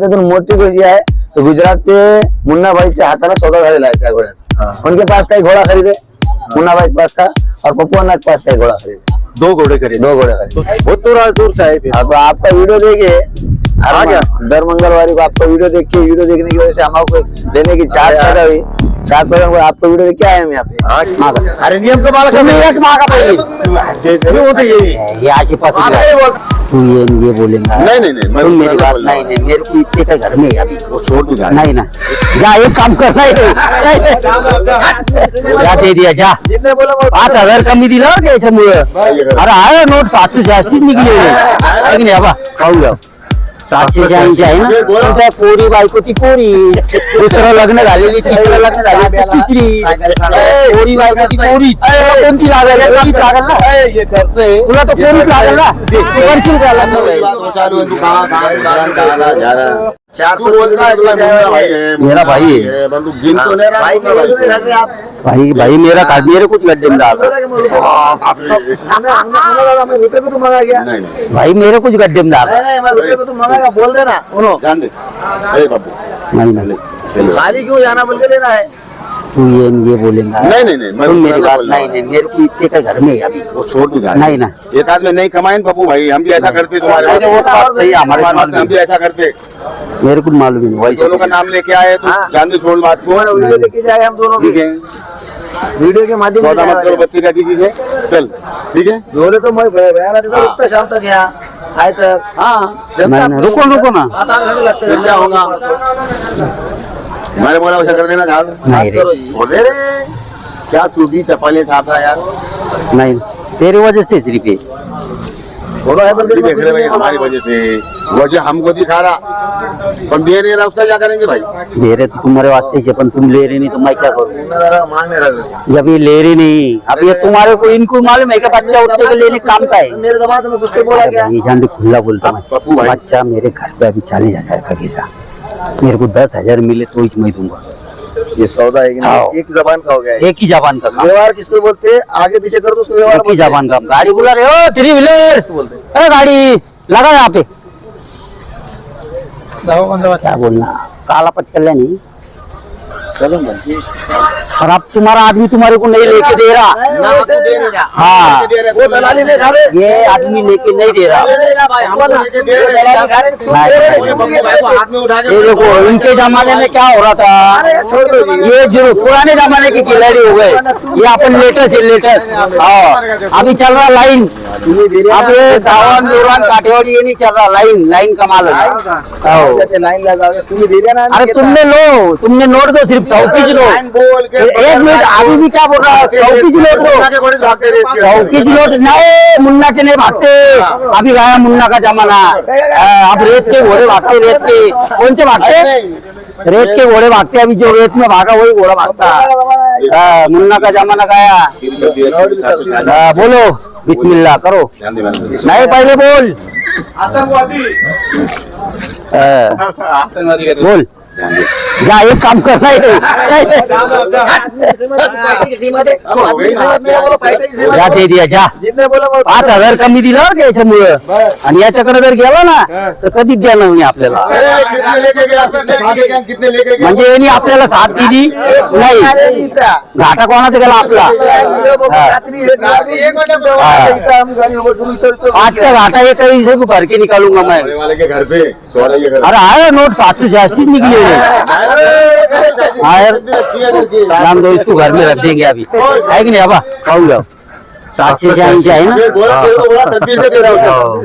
त्यातून मोठी गोष्ट आहे तर गुजरातचे मुन्नाभाईच्या हाताला सौदा झालेला आहे त्या घोड्याचा उनके पास काही घोडा खरीदे के पास का और पप्पू अन्ना के पास काही घोड़ा खरीदे। दो घोड़े खरीदे। दो घोड़े खरीदे। बहुत दूर से आए फिर हाँ तो आपका वीडियो देखे आ गया। दर मंगलवार को आपका वीडियो देख के वीडियो देखने की वजह से हम आपको लेने की चार पैदा हुई हुई आपका वीडियो देख के आए हम यहाँ पे। का। अरे नियम का बालक तुम्ही एक माँ का ये होते ये ये आशी पास तू ये ये बोलेगा। नहीं नहीं नहीं तुम मेरी बात नहीं हूँ। नहीं मेरे को इतने का घर में अभी वो छोड़ दी नहीं ना। जा एक काम कर नहीं। जा दे दिया जा। पाच हज़ार कमी दिला अरे आहे नोट सातशे शहाऐंशी निघले नाही बाबा खाऊ घ्या सातशे शहाऐंशी आहे ना पण त्या पोरी बायको ती पोरी. दुसरं लग्न झालेली तिसरं लग्न झालेली ती तिसरी. पोरी बायको ती पोरी. तुला कोणती लागेल? पोरीच लागेल ना? तुला तर पोरीच लागेल ना? तू करशील का लग्न? है तू है चार सौ है है? मेरा भाई है। तू तो भाई भाई मेरा काट मेरे कुछ गड्ढे में डाल नहीं नहीं। भाई मेरे कुछ गड्ढे में डाल बोल देना नहीं नहीं। खाली क्यों जाना बोल के है? तू ये ये बोलेगा। नहीं नहीं नहीं मैं मेरी बात नहीं नहीं मेरे को इतने का घर में है अभी। वो छोड़ दी नहीं ना। एक आदमी नहीं कमाए पप्पू भाई हम भी ऐसा करते तुम्हारे वो तो बात सही है हमारे हमारे हम भी ऐसा करते मेरे को मालूम ही नहीं। दोनों का नाम लेके आए तो हाँ। जान दे छोड़ बात को। वीडियो लेके जाए हम दोनों ठीक है। वीडियो के माध्यम से मत करो बच्चे का किसी से। चल ठीक है? बोले तो मैं बयान देता रुकता शाम तक यहाँ आए तक। हाँ। जब तक रुको, रुको ना। सात आठ घंटे लगते क्या होगा? मैंने बोला वैसा कर देना झाड़। नहीं रे। छोड़ दे रे क्या तू भी चप्पलें छाप रहा यार? नहीं तेरी वजह से सिर्फ़ थोड़ा है देख रहे भाई हमारी। वजह से। वजह हमको दिखा रहा पर दे नहीं रहा उसका क्या करेंगे भाई? दे रहे तो तुम्हारे वास्ते से अपन तुम ले रहे नहीं तो मैं क्या करूँ? मान नहीं जब ये ले रहे नहीं। अब ये तुम्हारे को इनको मालूम है कि बच्चा उठने के लेने काम का है। मेरे दिमाग से कुछ तो बोला क्या? ये जान खुला बोलता। बच्चा मेरे घर पे अभी चालीस हज़ार का गिरा। मेरे को दस हज़ार मिले तो ही मैं दूँगा। ये सौदा है कि हाँ। नहीं एक जबान का हो गया एक ही जबान का व्यवहार किसको बोलते हैं? आगे पीछे कर दो उसको व्यवहार एक ही जबान का गाड़ी बुला रहे हो थ्री व्हीलर। बोलते अरे गाड़ी लगा यहाँ पे। क्या बोलना? काला पचकल्या नहीं। चलो और अब तुम्हारा आदमी तुम्हारे को नहीं लेके दे रहा ना हमको दे नहीं रहा हाँ। ये आदमी लेके नहीं दे रहा ये देखो इनके जमाने में क्या हो रहा था ये जो पुराने जमाने के खिलाड़ी हो गए ये अपन लेटेस्ट है लेटेस्ट हाँ अभी चल रहा लाइन तुम्हें दे अब ये दावन दुरान काठियावाड़ी ये नहीं चल रहा लाइन लाइन कमाल है हाँ। लाइन लगा के तुम्हें दे अरे तुमने लो तुमने नोट दो सिर्फ़ की लो एक मिनट अभी भी क्या बोल रहा है? नोट मुन्ना दो नोट नहीं मुन्ना के नहीं भागते। अभी गया मुन्ना का जमाना। हाँ, अब रेत के घोड़े भागते रेत के कौन से भागते? रेत के घोड़े भागते अभी जो रेत में भागा वही घोड़ा भागता। हाँ, मुन्ना का जमाना गया। हाँ, बोलो। बिस्मिल्लाह करो ध्यान दे मैंने नहीं पहले बोल हाँ, आतंकवादी बोल जा एक काम करना है जा दे दिया जा। पाच हज़ार कमी दिला का याच्यामुळं. आणि याच्याकडे जर गेला ना तर कधीच देणार नाही आपल्याला. म्हणजे यांनी आपल्याला साथ दिली नाही. घाटा कोणाचा गेला आपला? आज का घाटा ये कहीं से भी भर के निकालूँगा मैं के अरे आया नोट सात सौ छियासी निकले हाँ। तो दो इसको घर में रख देंगे अभी। है कि नहीं अब? खाऊँगा। साक्षी सौ है ना?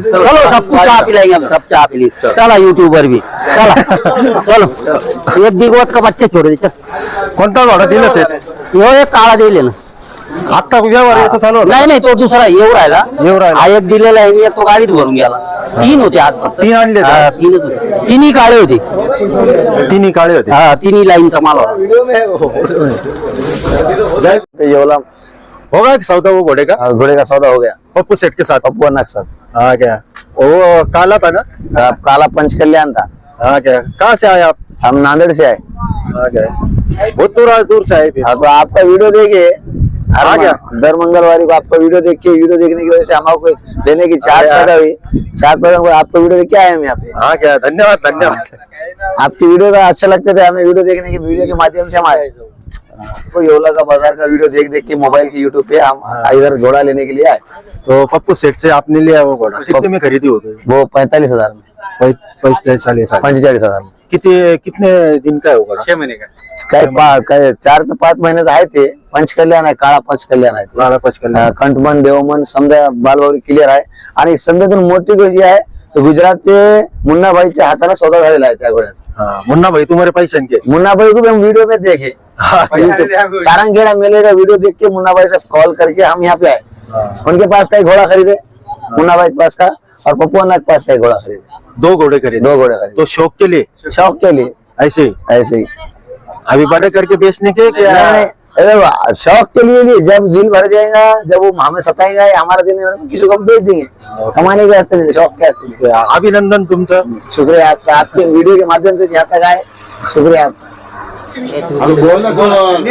चलो सब कुछ हूँ चाय पिलाएँगे हम सब चाह पिली चला। यूट्यूबर भी। चला। चलो। एक बिगवत का बच्चे छोड़ दे चल। कोणता घोडा दिला सेट यो एक काळा दिले ना आत्ता व्यवहार याचा चालू होता? नाही नाही तो दुसरा येऊ राहिला. येऊ राहिला. हा एक दिलेला आहे आणि एक तो गाडीत भरून गेला. तीन होते आज फक्त. तीन आणले होते? हा, तीनच होते. तिन्ही काळे होते. तिन्ही काळे होते? हा तिन्ही लाईनचा माल होता. ये वाला हो गया सौदा वो घोड़े का? घोड़े का सौदा हो गया. पप्पू सेट के साथ. पप्पू अन्ना के साथ. हाँ क्या? वो काला था ना? अब काला पंच कल्याण था. हाँ क्या? कहाँ से आए आप? हम नांदेड़ से आए. हाँ क्या? बहुत दूर दूर से आए फिर। हाँ तो आपका वीडियो देखे आ गया। दर मंगलवार को आपका वीडियो देख के वीडियो देखने की वजह से हमारे को लेने की चाहत पैदा हुई। चाहत पैदा हुई आपका वीडियो देख के आए हम यहाँ पे। हाँ क्या? धन्यवाद धन्यवाद। आपकी वीडियो का अच्छा लगता था हमें वीडियो देखने के वीडियो के माध्यम से हम आए तो योला का बाज़ार का वीडियो देख देख के मोबाइल के यूट्यूब पे हम इधर घोड़ा लेने के लिए आए। तो पप्पू सेठ से आपने लिया वो घोड़ा? कितने में खरीदी हो गई वो पैंतालीस हज़ार में। पैंतालीस साल हज़ार में। कितने कितने दिन का है वो घोड़ा? काय पा- काय चार ते महीने महिन्याचं आहे ते पंचकल्याण आहे काळा पंचकल्याण आहे. ते. बारा पचकल अं, कंठमन देवमन समजा बालवाडी क्लिअर आहे. आणि सध्यातून मोठी गोष्ट आहे तर गुजरातचे मुन्नाभाईच्या हाताला सौदा झालेला आहे त्या घोड्याचा हाँ मुन्ना भाई तुम्हारे पैसे मुन्नाभाई को भी हम वीडियो में देखे YouTube, सारंगखेड़ा मेले का वीडियो देख के मुन्ना भाई से कॉल करके हम यहाँ पे आए. उनके पास का घोड़ा खरीदे? मुन्ना भाई के पास का? और पप्पू के पास का घोड़ा खरीदे? दो घोड़े खरीदे। दो घोड़े खरीदे। तो शौक के लिए? शौक के लिए। ऐसे ही? ऐसे ही। अभी बड़े करके बेचने के क्या अरे शौक के लिए भी जब दिल भर जाएगा जब वो हमें सताएगा या हमारा दिन भर, किसी को बेच देंगे। कमाने के नहीं शौक के नहीं। अभिनंदन तुमचं। शुक्रिया आपका आपके वीडियो के माध्यम से यहाँ तक आए शुक्रिया आपका। अरे बोल ना थोडं.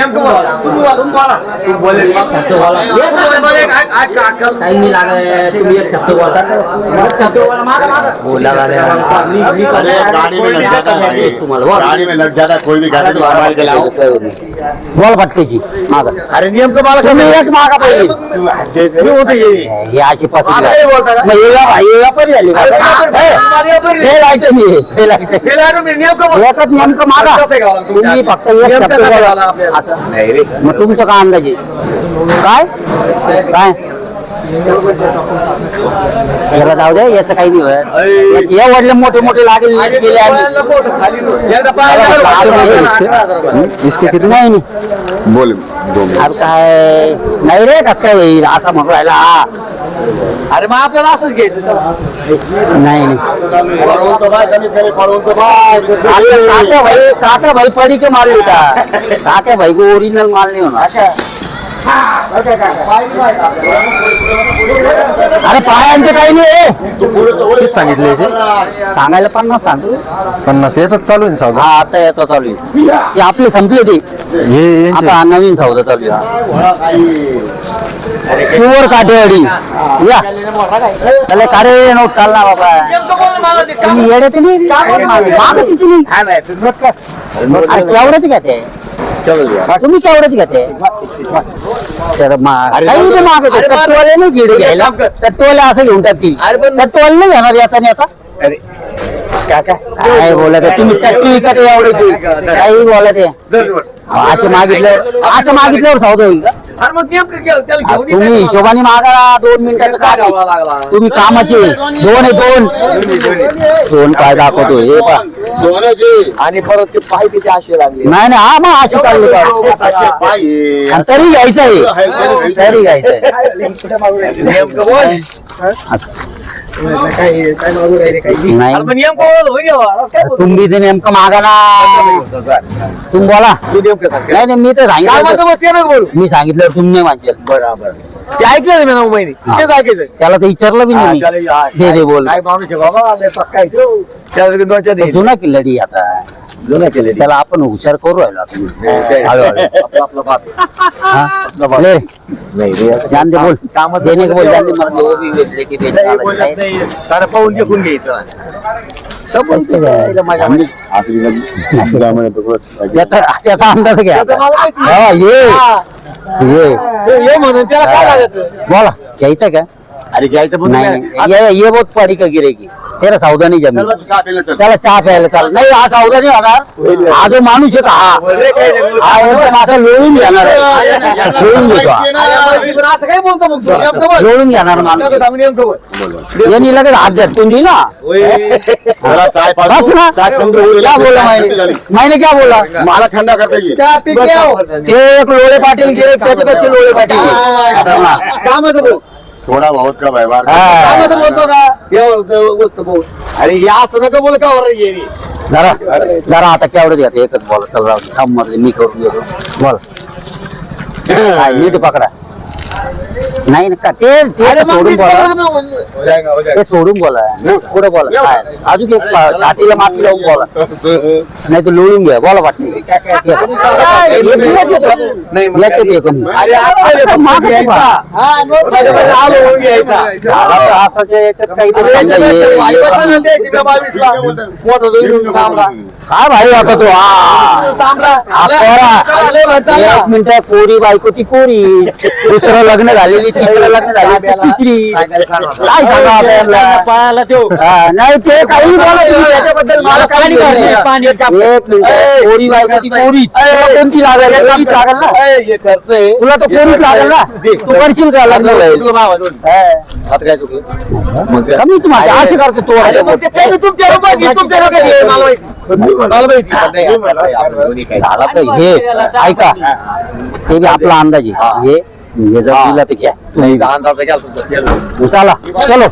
काही मी लागले तुम्ही एक शब्द बोलता मग शब्द बोला मागा मागा बोला अरे गाड़ी में लग जाता है. गाड़ी में लग जाता है कोई भी गाड़ी में संभाल के लाओ बोल फटकेची मागा अरे नियम का मालक तुम्ही एक मागा पाहिजे हे अशी पासून मग ये आज पास मैं व्या- हे व्यापारी झाली का? हे- हे लाईट मी हे लाईट एकच नेमकं मागा तुम्ही फक्त एक शब्द बोला. असं. मग तुमचं काय अंदाजे काय काय याला जाऊ दे याचं काही नाही होत. या वडले मोठे मोठे लागेल गेले आम्ही. इसके कितने नाही नाही. बोल दो मिनिट. आता काय नाही रे कस काय होईल असा म्हणून राहिला हा. अरे मग आपल्याला असंच घ्यायचं नाही नाही. पळवून तो बाय कमी बाय काका भाई काका भाई पडी के? माल लेता काका भाई को ओरिजिनल माल नहीं होना अरे पायांचं काही नाही तू पुढे तो सांगितले याचे? सांगायला पन्नास सांगतो पन्नास याच चालू आहे ना सौदा? हा आता याचा चालू आहे. ते आपले संपले ते. हे यांचे. आता नवीन सौदा चालू आहे. प्युअर काटेवाडी या. त्याला का रे नोट चालला बाबा. तुम्ही येडे ते नाही. मागं तिची नाही. अरे केवढ्याच घेते. तुम्ही केवढ्याच घेते. तर काही बी मागत टोले नाही गिडे घ्यायला. टोल्या असं घेऊन टाकतील. त्या टोल नाही घेणार याचा आणि याचा? काय बोलत? तुम्ही टॅक्टी विकत एवढ्याची काही बोलत आहे? असं मागितलं असं मागितल्यावर सावध होईल का अरे मग नेमकं केलं, त्याला आ, घेऊन तुम्ही. हिशोबाने मागा दोन मिनिटाचं काय गावाला लागला. तुम्ही कामाचे दोन आहे दोन. दोन पाय दाखवतो हे पा. आणि परत ते पाय त्याचे आशे लागले. नाही नाही हा मग अशी चालली का. आणि तरी घ्यायचं आहे. तरी घ्यायचंय नेमकं बोल. नाही. अरे पण नेमकं बोल होईल असं काय बोलतो? तुम्ही ते नेमकं मागा ना. तुम्ही बोला. तू नेमकं सांग नाही नाही मी तर काय सांगितलं म्हणतो मग ते नको बोलू. मी सांगितलं तुम्ही नाही मानशील. बरोबर. ते ऐकलं मी नऊ महिने हा. तेच ऐकायचं त्याला तर विचारलं बी नाही मी. दे दे बोल. काय माणूस आहे बाबा? लय पक्का आहे तो. त्याला ते दोन चार. जुना किल्लडी आता. जुना केलेली. त्याला आपण हुशार करू राहिलो आता. हळूहळू. हा? ले. जान दे बोल कामाचं देने को बोल बोल. जान दे मला देऊ बी भेटले की भेटले. नाही बोलत नाही. सारं पाहून घेऊन घ्यायचं समज कसं? माझ्या. त्याचा त्याचा अंदाज घ्या मला माहिती. हा, ये हा. ये ते ये म्हणून त्याला काय लागत बोला घ्यायचं का अरे नाही तुम्ही- ये ये बहुत पडी का गिरेगी तेरा सौदा नहीं जमी चला तू चहा प्यायला चल. नाही हा सौदा नाही होणार हा जो माणूस आहे का हा हा एकदम असा लोळून घेणार आहे लोळून घेतो हा. ना? पण असं काय बोलतो मग तू? नेमकं बोल. लोळून घेणार माणूस नेमकं सांग, नेमकं बोल. यांनी लगेच हात झटकून दिली ना जरा चाय पाजू. बस ना चाय थंड होऊ क्या बोला थंडी झाली. मैंने मैंने क्या बोला मला थंडा करता येईल. ते एक लोळे पाटील गिरे त्याच्यापेक्षा लोळे पाटील खतरनाक. कामाचं बोल थोडा बहुत का व्यवहार हा. कामाचं बोलतो का? बोल अरे हे असं नका बोल का बरं ये रे. जरा जरा आता केवढं द्या एकच बॉल चल राहू दे. थांब मर्दी, मी करून देतो बोल. नीट पकडा. नाही ना का ते ते सोडून बोला। ते सोडून बोला पुढे बोला। काय? अजून एक पा- छातीला माती लावून बोला। नाही तर लोळून घ्या बोला वाटते काय भाई आता तू हा. एक मिनिट पोरी बायको ती पोरी दुसरं लग्न झालेली तिसरं लग्न झालेली ती तिसरी. काय सांगा यांना? हा, नाही ते काही त्याच्याबद्दल मला काही नाही. एक मिनिट पोरी बायको ती पोरी कोणती लागेल? लागेल ना? तुला तर पोरीच लागेल ना? तू करशील का लग्न? हा. कमीच माझ्या असे करतो तो. झाला तर हे? ऐका ते बी आपला अंदाज आहे. हे. हे जर दिला तर घ्या. नाही. चला चलो.